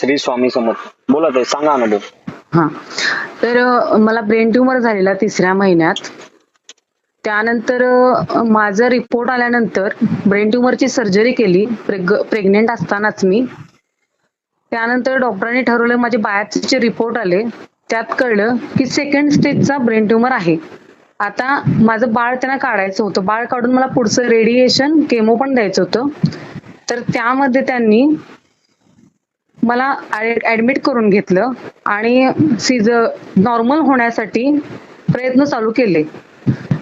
श्री स्वामी समर्थ. बोलत आहे सांगा अनुभव हा. तर मला ब्रेन ट्युमर झालेला तिसऱ्या महिन्यात. त्यानंतर माझा रिपोर्ट आल्यानंतर ब्रेन ट्युमरची सर्जरी केली प्रेग्नेंट असतानाच मी. त्यानंतर डॉक्टरांनी ठरवलं माझे बायाचे रिपोर्ट आले. त्यात कळलं की सेकंड स्टेजचा ब्रेन ट्युमर आहे. आता माझं बाळ त्यांना काढायचं होतं. बाळ काढून मला पुढचं रेडिएशन केमो पण द्यायचं होतं. तर त्यामध्ये त्यांनी मला ऍडमिट करून घेतलं आणि सीज नॉर्मल होण्यासाठी प्रयत्न चालू केले.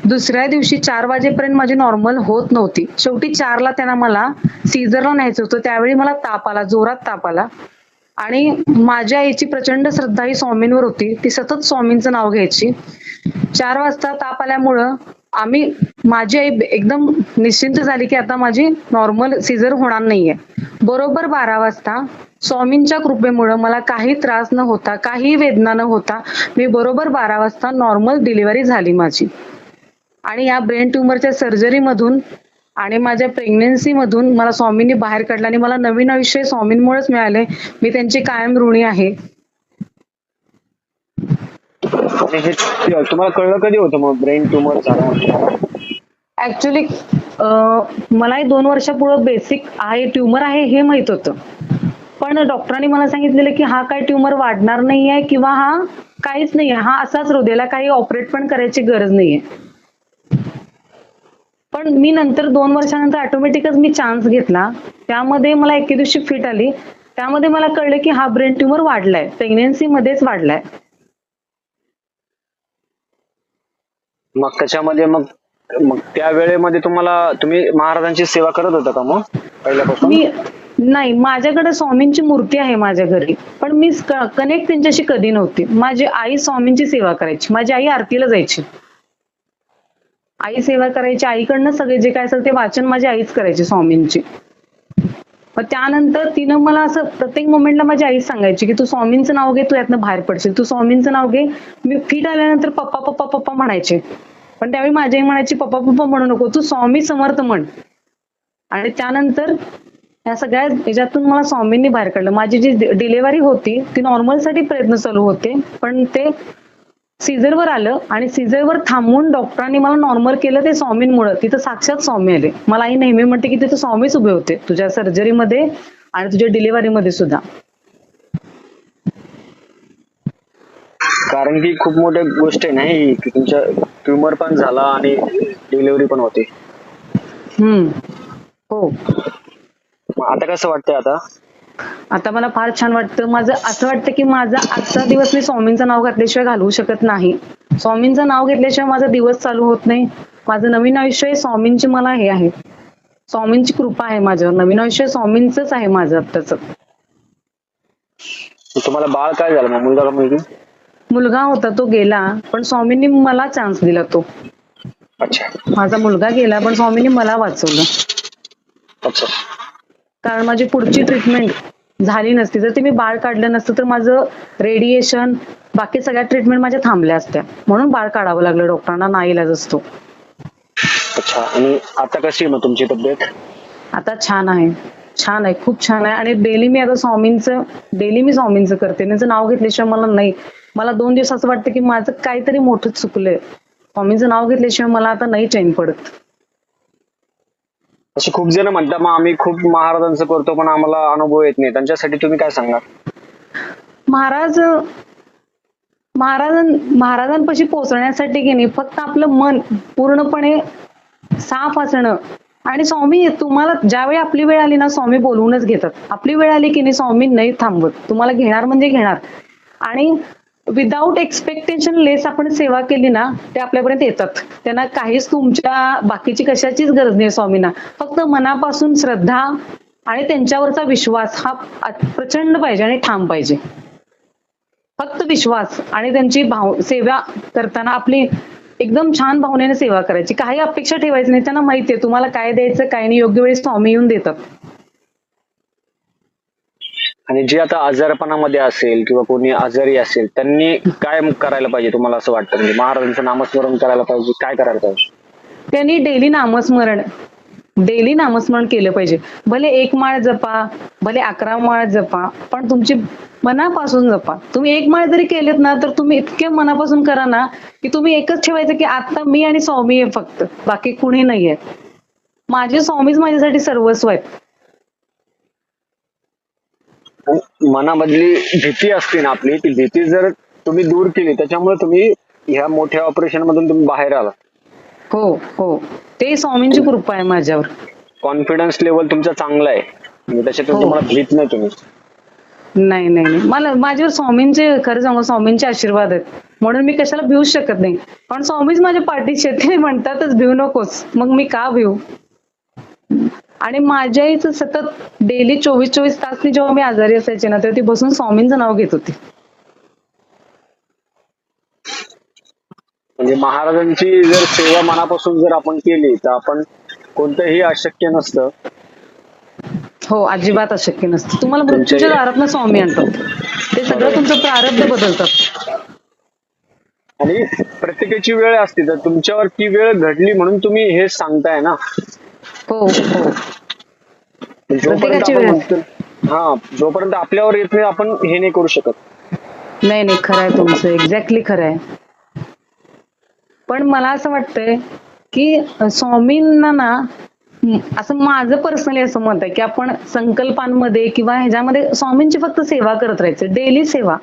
दुसऱ्या दिवशी चार वाजेपर्यंत माझी नॉर्मल होत नव्हती. शेवटी चारला त्यांना मला सीझरला न्यायचं होतं. त्यावेळी मला ताप आला जोरात ताप आला. आणि माझ्या आईची प्रचंड श्रद्धा ही स्वामींवर होती. ती सतत स्वामींचं नाव घ्यायची. चार वाजता ताप आल्यामुळं आम्ही माझी आई एकदम निश्चिंत झाली की आता माझी नॉर्मल सीझर होणार नाहीये. बरोबर बारा वाजता स्वामींच्या कृपेमुळं मला काही त्रास न होता काही वेदना न होता मी बरोबर बारा वाजता नॉर्मल डिलिव्हरी झाली माझी. आणि या ब्रेन ट्युमरच्या सर्जरीमधून आणि माझ्या प्रेग्नन्सीमधून मला स्वामींनी बाहेर काढलं आणि मला नवीन आयुष्य स्वामींमुळेच मिळाले. मी त्यांची कायम ऋणी आहे. हे तुम्हाला कळलं कधी होतं मग ब्रेन ट्युमर ऍक्च्युली मलाही दोन वर्षापूर्वी बेसिक आहे ट्युमर आहे हे माहीत होतं. पण डॉक्टरांनी मला सांगितलेलं की हा काय ट्युमर वाढणार नाहीये किंवा हा काहीच नाहीये. हा असाच हृदयाला काही ऑपरेट पण करायची गरज नाहीये. पण मी नंतर दोन वर्षानंतर ऑटोमॅटिकच मी चान्स घेतला. त्यामध्ये मला एके दिवशी फिट आली. त्यामध्ये मला कळलं की हा ब्रेन ट्युमर वाढलाय. प्रेग्नेन्सी मध्येच वाढलाय. मग त्याच्यामध्ये मग मग त्या वेळेमध्ये तुम्हाला तुम्ही महाराजांची सेवा करत होता का मग? पहिल्यापासून? मी नाही माझ्याकडे स्वामींची मूर्ती आहे माझ्या घरी. पण मी कनेक्ट त्यांच्याशी कधी नव्हती. माझी आई स्वामींची सेवा करायची. माझी आई आरतीला जायची. आई सेवा करायची. आईकडनं सगळे जे काय असेल ते वाचन माझी आईच करायची स्वामींची. मग त्यानंतर तिनं मला असं प्रत्येक मोमेंटला माझी आई सांगायची की तू स्वामींचं नाव घे तू यातनं बाहेर पडशील. तू स्वामींचं नाव घे. मी फिट आल्यानंतर पप्पा पप्पा पप्पा म्हणायचे. पण त्यावेळी माझी आई म्हणायची पप्पा पप्पा म्हणू नको. तू स्वामी समर्थ म्हण. आणि त्यानंतर या सगळ्या याच्यातून मला स्वामींनी बाहेर काढलं. माझी जी डिलेव्हरी होती ती नॉर्मलसाठी प्रयत्न चालू होते पण ते सीझरवर आलं आणि सीझरवर थांबून डॉक्टरांनी मला नॉर्मल केलं ते स्वामींमुळे. तिथं साक्षात स्वामी आले. मला आई नेहमी म्हणते की तिथं स्वामीच उभे होते. तुझ्या सर्जरीमध्ये आणि तुझ्या डिलिव्हरीमध्ये सुद्धा. कारण की खूप मोठी गोष्ट आहे नाही की तुमच्या ट्युमर पण झाला आणि डिलिव्हरी पण होती. हम्म. हो. आता कसं वाटतंय आता? आता मला फार छान वाटतं. माझं असं वाटतं की माझा आजचा दिवस मी स्वामींचं नाव घातल्याशिवाय घालवू शकत नाही. स्वामींचं नाव घेतल्याशिवाय माझा दिवस चालू होत नाही. माझं नवीन आयुष्य हे स्वामींची मला हे आहे. स्वामींची कृपा आहे माझ्यावर. नवीन आयुष्य स्वामींचंच आहे माझं आत्ताच. तुम्हाला बाळ काय झालं? मुलगा का मुलगी? मुलगा होता तो गेला पण स्वामींनी मला चान्स दिला तो. अच्छा. माझा मुलगा गेला पण स्वामींनी मला वाचवलं. अच्छा. कारण माझी पुढची ट्रीटमेंट झाली नसती. जर ते मी बाळ काढलं नसतं तर माझं रेडिएशन बाकी सगळ्या ट्रीटमेंट माझ्या थांबल्या असत्या. म्हणून बाळ काढावं लागलं डॉक्टरांना नाही इलाज असतो. अच्छा आणि आता कशी आहे मग तुमची तब्येत? आता छान आहे. छान आहे खूप छान आहे. आणि डेली मी आता स्वामींचं डेली मी स्वामींचं करते. त्यांचं नाव घेतल्याशिवाय मला नाही मला दोन दिवस असं वाटतं की माझं काहीतरी मोठं चुकलंय. स्वामींचं नाव घेतल्याशिवाय मला आता नाही चैन पडत. असे खूप जण म्हणतात मग आम्ही खूप महाराजांचं करतो पण आम्हाला अनुभव येत नाही. त्यांच्यासाठी तुम्ही काय सांगणार? महाराज महाराजां महाराजांपाशी पोहोचण्यासाठी की नाही फक्त आपलं मन पूर्णपणे साफ असणं. आणि स्वामी तुम्हाला ज्यावेळी आपली वेळ आली ना स्वामी बोलवूनच घेतात. आपली वेळ आली की नाही स्वामी नाही थांबवत. तुम्हाला घेणार म्हणजे घेणार. आणि विदाऊट एक्सपेक्टेशन लेस आपण सेवा केली ना ते आपल्यापर्यंत येतात. त्यांना काहीच तुमच्या बाकीची कशाचीच गरज नाही स्वामींना. फक्त मनापासून श्रद्धा आणि त्यांच्यावरचा विश्वास हा प्रचंड पाहिजे आणि ठाम पाहिजे. फक्त विश्वास आणि त्यांची भाव सेवा करताना आपली एकदम छान भावनेने सेवा करायची. काही अपेक्षा ठेवायची नाही त्यांना माहितीये तुम्हाला काय द्यायचं काय नाही योग्य वेळी स्वामी येऊन देतात. आणि जे आता आजारपणामध्ये असेल किंवा कोणी आजारी असेल त्यांनी काय करायला पाहिजे तुम्हाला असं वाटतं? म्हणजे महाराजांचं नामस्मरण करायला पाहिजे काय करायला पाहिजे? त्यांनी डेली नामस्मरण डेली नामस्मरण केलं पाहिजे. भले एक माळ जपा भले अकरा माळ जपा पण तुमची मनापासून जपा. तुम्ही एक माळ जरी केलेत ना तर तुम्ही इतके मनापासून करा ना की तुम्ही एकच ठेवायचं की आता मी आणि स्वामी आहे फक्त बाकी कुणी नाहीये. माझे स्वामीच माझ्यासाठी सर्वस्व आहेत. मनामधली भीती असते ना आपली ती भीती जर तुम्ही दूर केली त्याच्यामुळे तुम्ही ह्या मोठ्या ऑपरेशन मधून तुम्ही बाहेर आला हो हो. ते स्वामींची कृपा आहे माझ्यावर. कॉन्फिडन्स लेवल तुमचा चांगला आहे. म्हणजे त्याच्यातून हो. तुम्हाला भीत नाही तुम्ही. नाही नाही नाही. मला माझ्यावर स्वामींचे खरं सांगू स्वामींचे आशीर्वाद आहेत. म्हणून मी कशाला भिवू शकत नाही. पण स्वामीच माझ्या पाठीशी. ते म्हणतातच भिवू नकोस. मग मी का भिवू? आणि माझ्या आईचं सतत डेली चोवीस चोवीस तास ती जेव्हा मी आजारी असायचे ना तेव्हा ती बसून स्वामींचं नाव घेत होती. म्हणजे महाराजांची जर सेवा मनापासून जर आपण केली तर आपण कोणतंही अशक्य नसतं. हो अजिबात अशक्य नसतं. तुम्हाला मृत्यूच्या दारात स्वामी आणतात. ते सगळं तुमचं प्रारब्ध बदलतात. आणि प्रत्येकाची वेळ असते तर तुमच्यावर ती वेळ घडली म्हणून तुम्ही हे सांगताय ना. हो हो. जोपर्यंत आपण हा जोपर्यंत आपल्यावर येत नाही आपण हे नाही करू शकत. नाही नाही खरं आहे तुमचं. एक्झॅक्टली खरं आहे. पण मला असं वाटतंय की स्वामींना ना असं माझं पर्सनली असं मत आहे की आपण संकल्पांमध्ये किंवा ह्याच्यामध्ये स्वामींची फक्त सेवा करत राहायचं. डेली सेवा.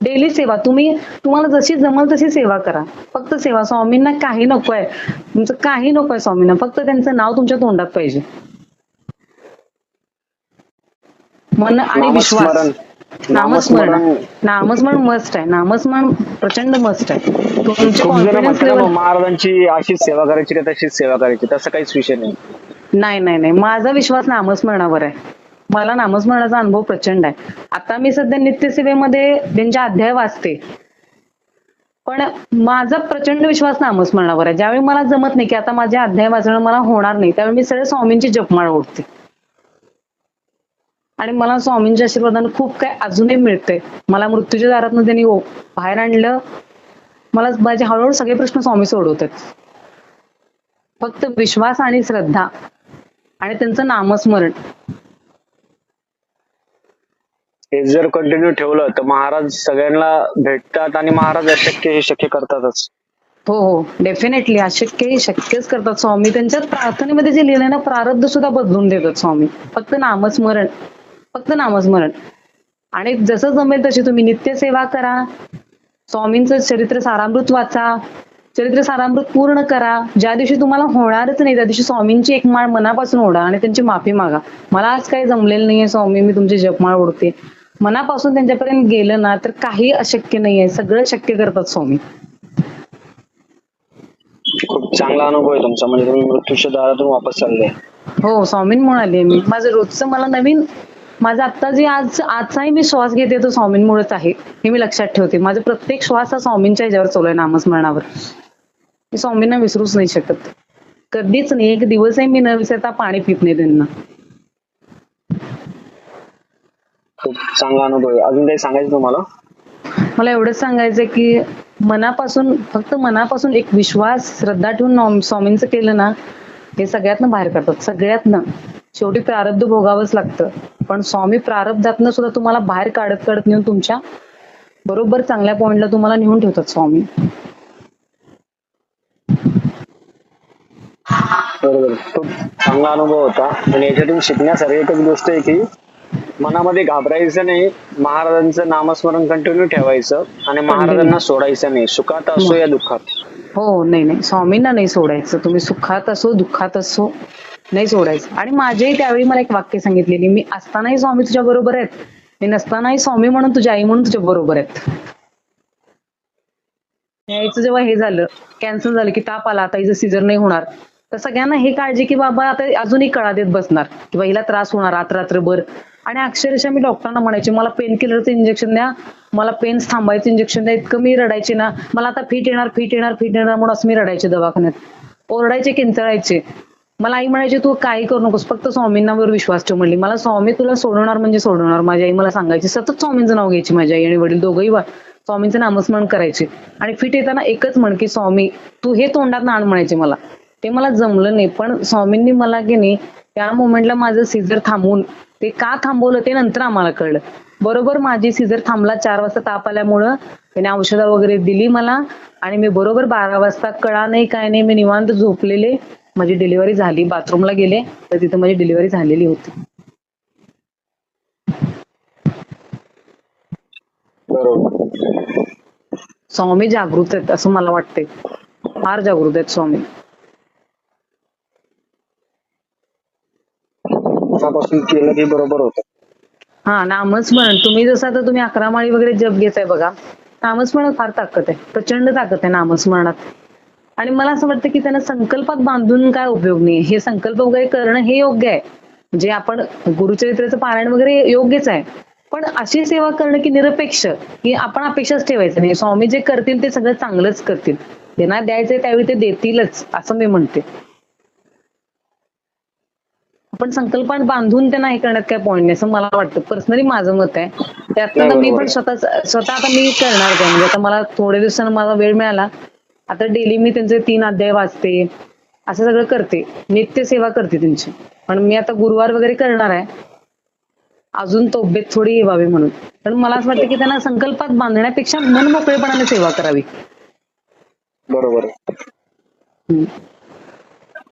डेली सेवा. तुम्ही तुम्हाला जशी जमल तशी सेवा करा. फक्त सेवा स्वामींना काही नको आहे तुमचं काही नको आहे स्वामींना. फक्त त्यांचं नाव तुमच्या तोंडात पाहिजे. मन आणि विश्वास. नामस्मरण. नामस्मरण. मस्ट आहे. नामस्मरण प्रचंड मस्ट आहे. महाराजांची अशीच सेवा करायची का तशीच सेवा करायची? तसं काहीच विषय नाही. नाही नाही नाही. माझा विश्वास नामस्मरणावर आहे. मला नामस्मरणाचा अनुभव प्रचंड आहे. आता मी सध्या नित्यसेवेमध्ये त्यांच्या अध्याय वाचते. पण माझा प्रचंड विश्वास नामस्मरणावर आहे. ज्यावेळी मला जमत नाही की आता माझे अध्याय वाचणं मला होणार नाही त्यावेळी मी सगळे स्वामींची जपमाळ ओढते. आणि मला स्वामींच्या आशीर्वादानं खूप काय अजूनही मिळतंय. मला मृत्यूच्या दारातनं त्यांनी बाहेर आणलं. मला माझे हळूहळू सगळे प्रश्न स्वामी सोडवतात. फक्त विश्वास आणि श्रद्धा आणि त्यांचं नामस्मरण. हे जर कंटिन्यू ठेवलं तर महाराज सगळ्यांना भेटतात आणि महाराज अशक्य हे शक्य करतातच. हो हो. डेफिनेटली अशक्य हे शक्यच करतात. स्वामी त्यांच्या प्रार्थनेमध्ये जे लिहिलंय ना प्रारब्ध सुद्धा बदलून देतात स्वामी. फक्त नामस्मरण. फक्त नामस्मरण. आणि जसं जमेल तशी तुम्ही नित्य सेवा करा. स्वामींचं चरित्र सारामृत वाचा. चरित्र सारामृत पूर्ण करा. ज्या दिवशी तुम्हाला होणारच नाही त्या दिवशी स्वामींची एक माळ मनापासून ओढा आणि त्यांची माफी मागा. मला आज काही जमलेलं नाहीये स्वामी मी तुमची जपमाळ ओढते. मनापासून त्यांच्यापर्यंत गेलं ना तर काही अशक्य नाहीये. सगळं शक्य करतात स्वामी. खूप चांगला अनुभव आहे तुमचा. म्हणजे तुम्ही मृत्यूच्या दारातून वापस चालले. हो स्वामींमुळे आली मी माझं रोजचं मला नवीन माझा आता जे आज आजचाही मी श्वास घेते तो स्वामींमुळेच आहे हे मी लक्षात ठेवते. माझा प्रत्येक श्वास हा स्वामींच्या ह्याच्यावर चालू आहे नामस्मरणावर. मी स्वामींना विसरूच नाही शकत. कधीच नाही एक दिवसही मी न विसरता पाणी पित नाही त्यांना. खूप चांगला अनुभव आहे. अजून काही सांगायचं तुम्हाला? मला एवढंच सांगायचं की मनापासून फक्त मनापासून एक विश्वास श्रद्धा ठेवून स्वामींचं केलं ना हे सगळ्यातनं बाहेर काढतात. सगळ्यातनं. शेवटी प्रारब्ध भोगावंच लागतं. पण स्वामी प्रारब्धातनं सुद्धा तुम्हाला बाहेर काढत काढत नेऊन तुमच्या बरोबर चांगल्या पॉइंटला तुम्हाला नेऊन ठेवतात स्वामी. बरोबर. खूप चांगला अनुभव होता. आणि याच्यातून शिकण्यासारखी एकच गोष्ट आहे की मनामध्ये घाबरायचं नाही. महाराजांचं नामस्मरण कंटिन्यू ठेवायचं आणि महाराजांना सोडायचं नाही. सुखात असो या दुःखात. हो नाही नाही. स्वामींना नाही सोडायचं. तुम्ही सुखात असो दुःखात असो नाही सोडायचं. आणि माझेही त्यावेळी मला एक वाक्य सांगितलेली मी असतानाही स्वामी तुझ्या बरोबर आहेत. मी नसतानाही स्वामी म्हणून तुझ्या आई म्हणून तुझ्या बरोबर आहेत. यायचं जेव्हा हे झालं कॅन्सर झालं की ताप आला आता हिचं सीझर नाही होणार. तर सगळ्यांना हे काळजी की बाबा आता अजूनही कळा देत बसणार. किंवा हिला त्रास होणार रात्र रात्रभर. आणि अक्षरशः मी डॉक्टरांना म्हणायचे मला पेन किलरचं इंजेक्शन द्या मला पेन थांबायचं इंजेक्शन द्या इतकं मी रडायचे ना मला आता फिट येणार फिट येणार फिट येणार म्हणून असं मी रडायचे दवाखान्यात. ओरडायचे किंचळायचे. मला आई म्हणायची तू काही करू नकोस फक्त स्वामींनावर विश्वास ठेव म्हणली. मला स्वामी तुला सोडवणार म्हणजे सोडवणार माझी आई मला सांगायची सतत स्वामींचं नाव घ्यायची माझी आई आणि वडील दोघंही स्वामींचं नामस्मरण करायचे. आणि फिट येताना एकच म्हण की स्वामी तू हे तोंडात आण म्हणायचे मला. ते मला जमलं नाही पण स्वामींनी मला की नाही त्या मोमेंटला माझं सीझर थांबवून ते का थांबवलं ते नंतर आम्हाला कळलं. बरोबर माझी सीझर थांबला चार वाजता ताप आल्यामुळं त्याने औषधं वगैरे दिली मला आणि मी बरोबर बारा वाजता कळा नाही काय नाही मी निवांत झोपलेले. माझी डिलिव्हरी झाली बाथरूमला गेले तर तिथं माझी डिलिव्हरी झालेली होती. स्वामी जागृत आहेत असं मला वाटतंय. फार जागृत आहेत स्वामी. मनापासून केलं की बरोबर होतं. हा नामस्मरण तुम्ही जसं आता तुम्ही अकरा माळी वगैरे जप घेताय बघा नामस्मरण फार ताकद आहे. प्रचंड ताकद आहे नामस्मरणात आणि मला असं वाटतं की त्यांना संकल्पात बांधून काय उपयोग नाही. हे संकल्प वगैरे करणं हे योग्य आहे. जे आपण गुरुचरित्राचं पारायण वगैरे योग्यच आहे. पण अशी सेवा करणं की निरपेक्ष की आपण अपेक्षाच ठेवायचं नाही. स्वामी जे करतील ते सगळं चांगलंच करतील. त्यांना द्यायचंय त्यावेळी ते देतीलच असं मी म्हणते. आपण संकल्पात बांधून त्यांना हे करण्यात काय पॉईंट नाही असं मला वाटतं. पर्सनली माझं मत आहे. त्यातनं मी पण. स्वतः स्वतः आता मी करणार काय म्हणजे आता मला थोड्या दिवसानं मला वेळ मिळाला. आता डेली मी त्यांचे तीन अध्याय वाचते. असं सगळं करते. नित्य सेवा करते त्यांची. पण मी आता गुरुवार वगैरे करणार आहे. अजून तब्येत थोडी हे व्हावी म्हणून. पण मला असं वाटतं की त्यांना संकल्पात बांधण्यापेक्षा मन मोकळेपणाने सेवा करावी. बरोबर.